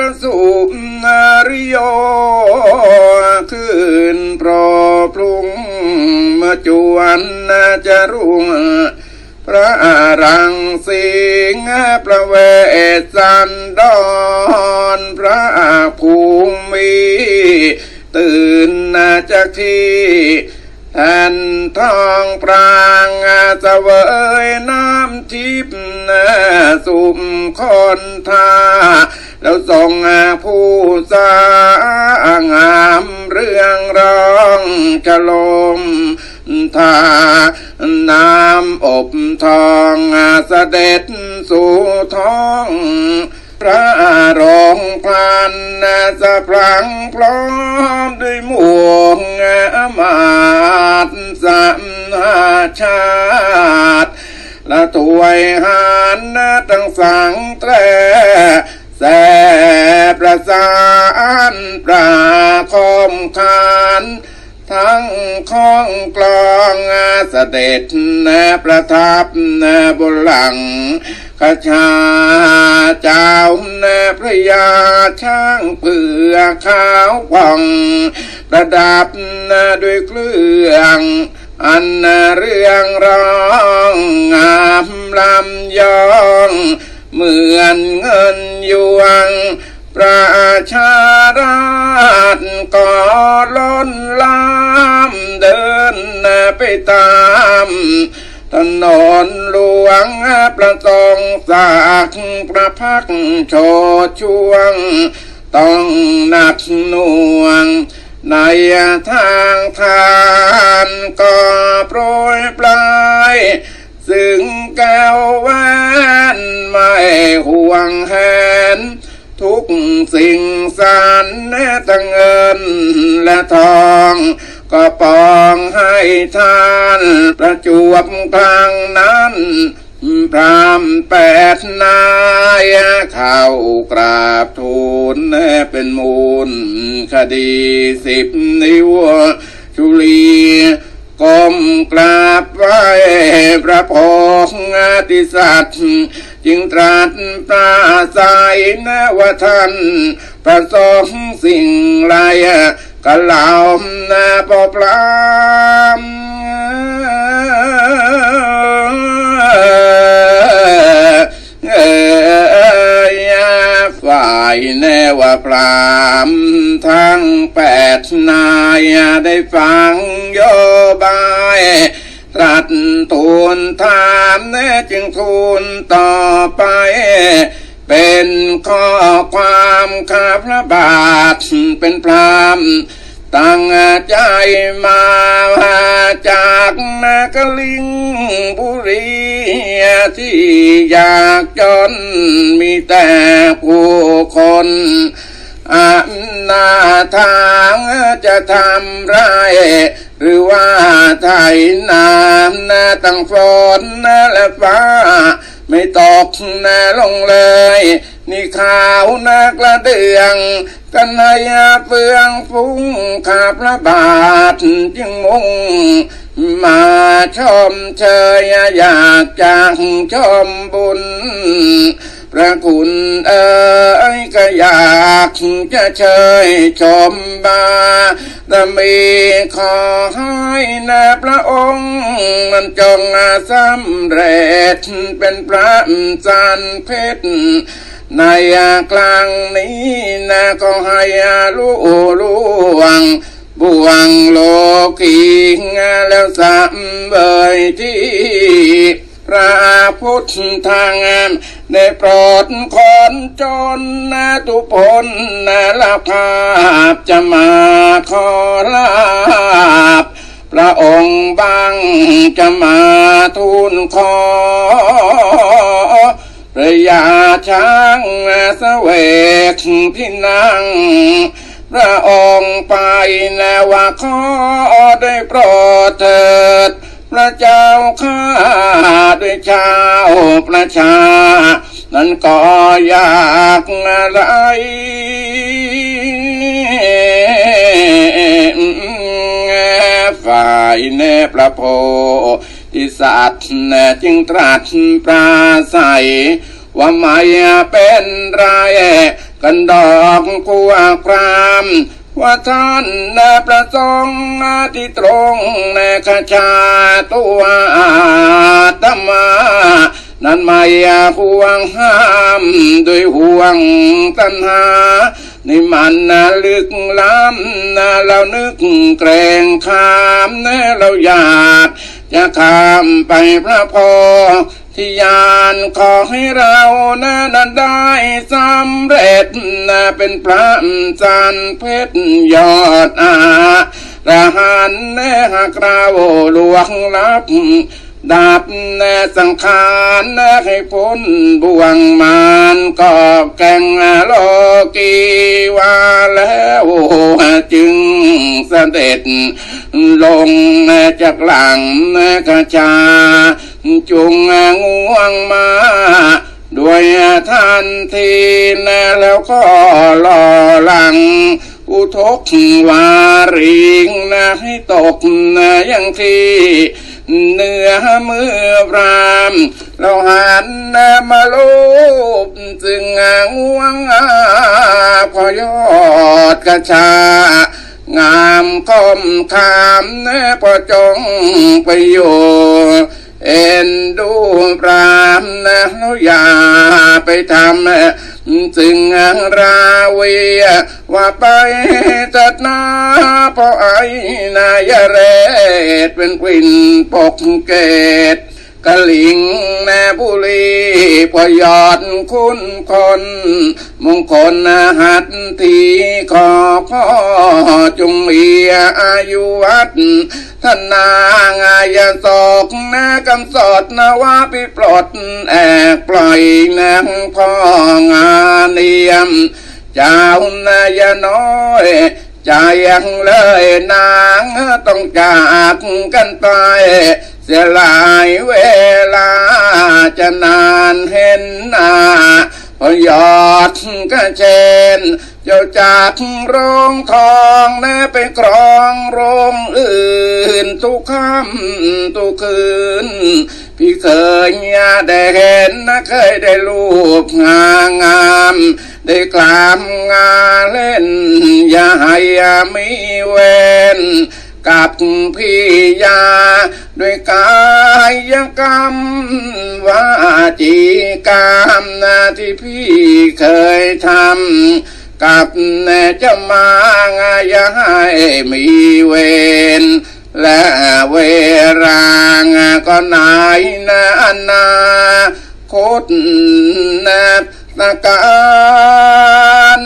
ประสูมนาริโยขึ้นปรปรุงมื่อจวนนาจะรุ่งพระรังสิงห์ประเวศสันดร พระภูมิตื่นนาจากที่แทนทองปรางเสวยน้ำทิพย์สุมคนทา แล้วส่งผู้สางามเรื่องร้องจะลมทาน้ำอบทองเสด็จสู่ท้องพระรองพลันสะพรังพร้อมด้วยหมวงมาดสัมาชาติและถวยหานตั้งสังแตรแส ประสานปราคมคานทั้งข้องกลองเสด็จประทับบนหลังขชาเจ้าพระยาช่างเปือขาวผ่อง ประดับด้วยเครื่องอันเรื่องร้องงามลำยอง เหมือนเงินยวง ประชาราชก็ล้นลามเดินไปตามถนนหลวงประสงสากประพักโชช่วง ต้องหนักหน่วง ในทางทานก็โปรยปลาย ซึ่งแก้วแหวนไม่ห่วง สิ่งสารแน่ตั้งเงินและทองก็ปองให้ทานประจวบกลางนั้นพรามแปดนายเข้ากราบทูลแน่เป็นมูลคดีสิบนิ้วชุลีก้มกราบไหว้พระพงษ์ติสัตว์ จึงตรัสปราศัยนะว่าท่านประสงค์สิ่งไรกะเหล่านาปอปลามเอยฝ่ายแนว่าพรามทั้งแปดนายได้ฟังโยบายตรัสทูลถามแน่จึงทูลต่อ ไป เป็นข้อความข้าพระบาทเป็นพรามตั้งใจมาจากนากลิงบุรีที่อยากจนมีแต่ผู้คนอันนาทางจะทำไร หรือว่าไทยน้ำนาตั้งฝนและฟ้า ไม่ตกนาลงเลย นี่ข่าวนักละเดือง กันให้เฟืองฟุ้งขาพระบาทจึงมุ่งมาชมเชยอยากจากชมบุญ พระคุณเอ๋ยก็อยากจะเชยชมบา แต่มีขอให้นาพระองค์ มันจงสำเร็จ เป็นพระจันทร์เพชรในกลางนี้นะก็ให้รู้ล่วงบ่วงโลกีแล้วสามเบยที่ พระพุทธทางามได้โปรดคนจนนาทุพลนาลาภาพจะมาขอลาบพระองค์บังจะมาทูลขอพระยาช้างเสวกพี่นางพระองค์ไปแนว่าขอได้โปรดเถิด พระเจ้าข้าด้วยชาวประชา นั้นก็อยากอะไรฝ่ายแนพระโพธิสัตว์แน่จึงตรัสปราศัยว่าไม่เป็นไรกันดอกกัวคราม ว่าท่านนะประสงค์ที่ตรงในขจาตัวอาตมา นั้นไม่ห่วงห้ามด้วยห่วงตัณหานี่มันนะลึกล้ำนะเรานึกเกรงขามนะเราอยาก จะข้ามไปพระพอ ที่ยานขอให้เรานะนั้นได้สำเร็จนะเป็นพระจันทร์เพชรยอดอาระหันแน่หากเราหลวงลับดับแน่สังขารแนให้พ้นบ่วงมานก็แก่งโลกีวาแล้วจึงเสด็จลงจากหลังกระชา จุงง่วงมาด้วยทันทีนะแล้วก็รอหลัง อุทกวาริงนะให้ตกนะย่างที่เนื้อมือพรามเราหันนะมาลูบจึงง่วงพอยอดกระชางามคมคามเนพอจงไปอยู่ เอ็นดูพรามนะแล้วอย่าไปทำจึงราวีว่าไปจัดนาพราะไอ้นายเรศเป็นกวินปกเกตกะลิงแม่บุรีพอยอดคุณคน มงคลหัตทีขอพ่อจงมีอายุวัด ธนางายศอกนะกำสดนะว่าปิปลดแอกปล่อยนางพ่องานเนียม เจ้านายน้อยใจยังเลยนางต้องจากกันไปเสียหลายเวลาจะนานเห็นหน้า พยอดกระเชนเจ้าจากโรงทองแน่ไปกรองโรงอื่นทุกค่ำทุกคืน พี่เคยได้เห็นนะเคยได้รูปงางาม ได้กลามงาเล่น อย่าให้มีเวร กับพี่ยา ด้วยกายกรรมวาจีกรรมนะที่พี่เคยทำกับแน่จะมางายาให้มีเวรและเวรางก็นายนานาคตนาตการ